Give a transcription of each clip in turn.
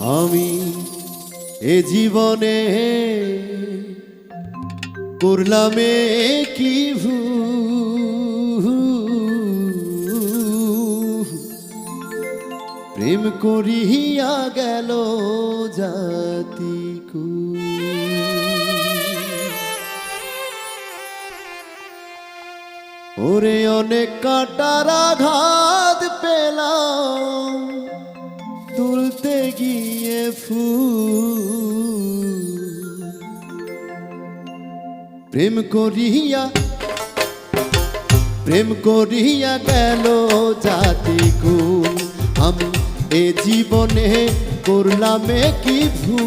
আমি এ জীবনে করলাম কি ভুল প্রেম করিয়া গেল জাতি ওরে অনেক কাটার আঘাত পেলাম। তুলতে গিয়ে ফুল। প্রেম করিয়া প্রেম করিয়া গেল জাতি কুল আমি এ জীবনে করলাম কি ভুল?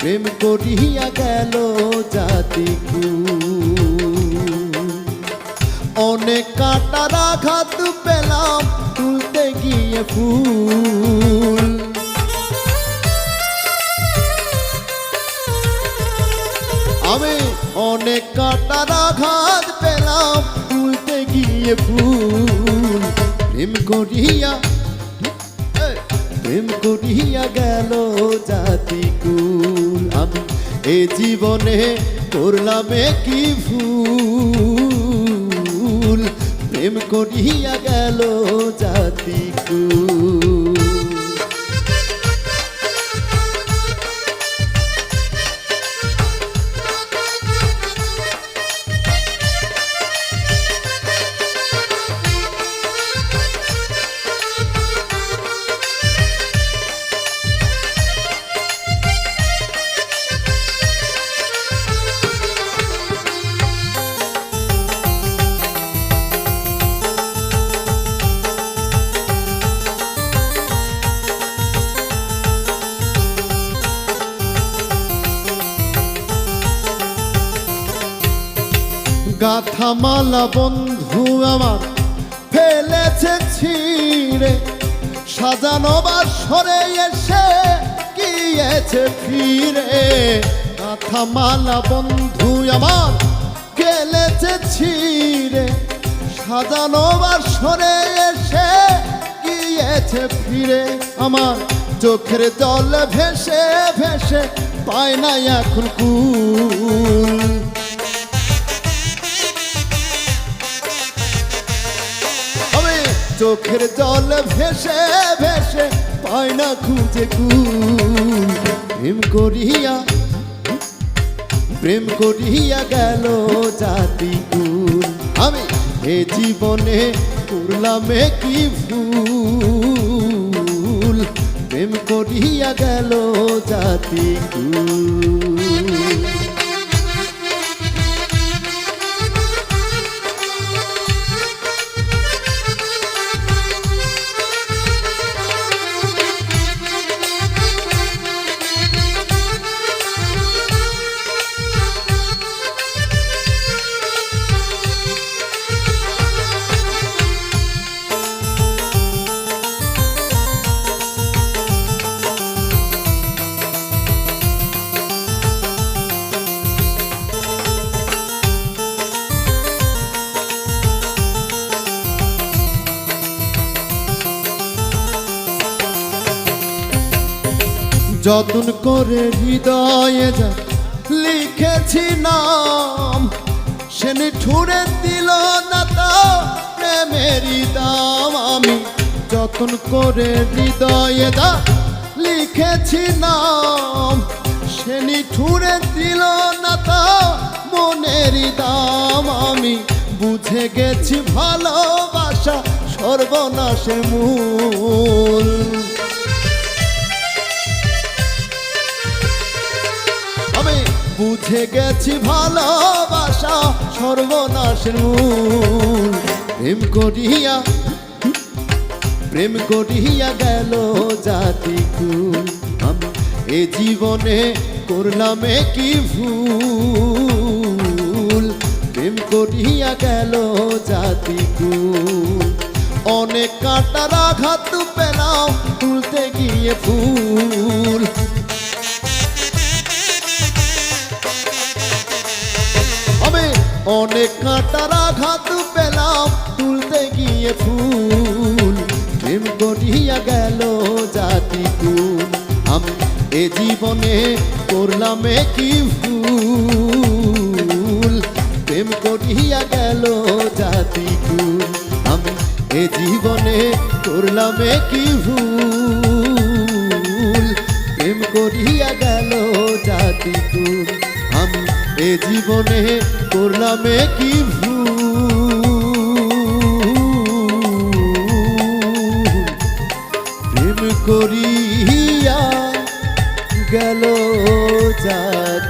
প্রেম করিয়া গেল জাতি কুল অনেক কাটার আঘাত পেলাম গিয়ে ফুল। আমি অনেক কাটার আঘাত পেলাম তুলতে গিয়ে ফুল। প্রেম করিয়া প্রেম করিয়া গেল জাতি কুল। আমি এ জীবনে করলাম কি ভুল? প্রেম করিয়া গেল গাথামালা বন্ধু আমার, ফেলেছে ছিঁড়ে। সাজানো বাসরে এসে গিয়েছে ফিরে। গাথামালা বন্ধু আমার গেলেছে ছিঁড়ে। সাজানো বাসরে এসে গিয়েছে ফিরে। আমার চোখের জল ভেসে ভেসে পায় না এখন কুল। চোখের জল ভেসে ভেসে পাই না খুঁজে। প্রেম করিয়া প্রেম করিয়া গেল জাতি আমি এ জীবনে করলাম কি ভুল? প্রেম করিয়া গেল জাতি কুল। যতন করে হৃদয়ে যা লিখেছি নাম, সে ঠুরে দিল না তা দাম। আমি যতন করে হৃদয়ে দা লিখেছি নাম, সে ঠুরে দিল না তা দাম। আমি বুঝে গেছি ভালোবাসা সর্বনাশের মূল। গেছি ভালোবাসা সর্বনাশের মূল। প্রেম করিয়া প্রেম করিয়া গেল জাতি আমি, এ জীবনে করলাম কি ভুল? প্রেম করিয়া গেল জাতিকুল। অনেক কাটার আঘাত পেলাম, তুলতে গিয়ে ফুল। অনেক কাঁটার আঘাত পেলাম, তুলতে গিয়ে ফুল। প্রেম করিয়া গেল জাতি কুল। আমি এ জীবনে করলাম কি ভুল। প্রেম করিয়া গেল জাতি কুল। আমি এ জীবনে করলাম কি ভুল। প্রেম করিয়া গেল জাতি আমি এ জীবনে করলাম কি ভুল? প্রেম করিয়া গেল জাতি